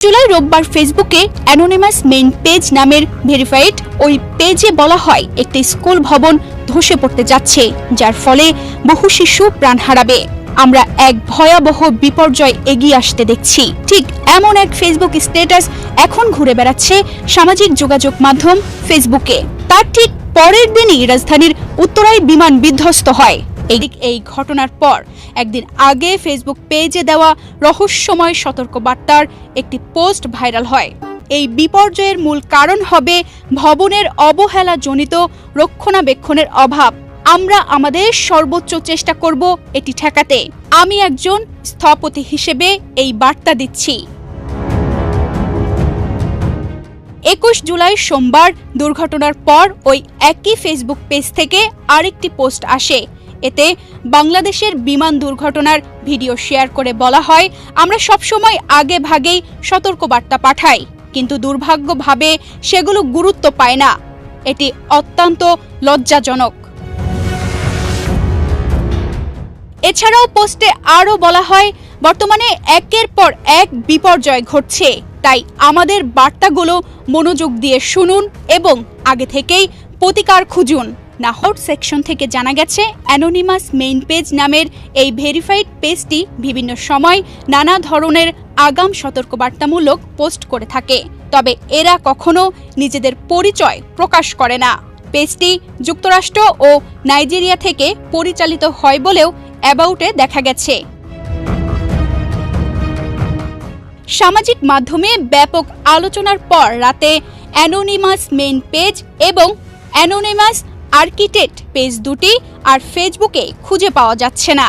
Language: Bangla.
জুলাই রোববার ফেসবুকে অ্যানোনিমাস মেইন পেজ নামের ভেরিফাইড ওই পেজে বলা হয় একটি স্কুল ভবন ধসে পড়তে যাচ্ছে, যার ফলে বহু শিশু প্রাণ হারাবে। আমরা এক ভয়াবহ বিপর্যয় এগিয়ে আসতে দেখছি। ঠিক এমন এক ফেসবুক স্ট্যাটাস এখন ঘুরে বেড়াচ্ছে সামাজিক যোগাযোগ মাধ্যম ফেসবুকে। তার ঠিক পরের দিনই রাজধানীর উত্তরায় বিমান বিধ্বস্ত হয়। এদিক এই ঘটনার পর একদিন আগে ফেসবুক পেজে দেওয়া রহস্যময় সতর্কবার্তার একটি পোস্ট ভাইরাল হয়। এই বিপর্যয়ের মূল কারণ হবে ভবনের অবহেলাজনিত রক্ষণাবেক্ষণের অভাব। আমরা আমাদের সর্বোচ্চ চেষ্টা করব এটি ঠেকাতে। আমি একজন স্থপতি হিসেবে এই বার্তা দিচ্ছি। একুশ জুলাই সোমবার দুর্ঘটনার পর ওই একই ফেসবুক পেজ থেকে আরেকটি পোস্ট আসে। এতে বাংলাদেশের বিমান দুর্ঘটনার ভিডিও শেয়ার করে বলা হয়, আমরা সবসময় আগে ভাগেই সতর্কবার্তা পাঠাই, কিন্তু দুর্ভাগ্যভাবে সেগুলো গুরুত্ব পায় না। এটি অত্যন্ত লজ্জাজনক। এছাড়াও পোস্টে আরও বলা হয়, বর্তমানে একের পর এক বিপর্যয় ঘটছে, তাই আমাদের বার্তাগুলো মনোযোগ দিয়ে শুনুন এবং আগে থেকেই প্রতিকার খুঁজুন। নাহর সেকশন থেকে জানা গেছে, অ্যানোনিমাস মেইন পেজ নামের এই ভেরিফাইড পেজটি বিভিন্ন সময় নানা ধরনের আগাম সতর্কবার্তামূলক পোস্ট করে থাকে। তবে এরা কখনো নিজেদের পরিচয় প্রকাশ করে না। পেজটি যুক্তরাষ্ট্র ও নাইজেরিয়া থেকে পরিচালিত হয় বলেও অ্যাবাউটে দেখা গেছে। সামাজিক মাধ্যমে ব্যাপক আলোচনার পর রাতে অ্যানোনিমাস মেইন পেজ এবং অ্যানোনিমাস আর্কিটেক্ট পেজ দুটি আর ফেসবুকে খুঁজে পাওয়া যাচ্ছে না।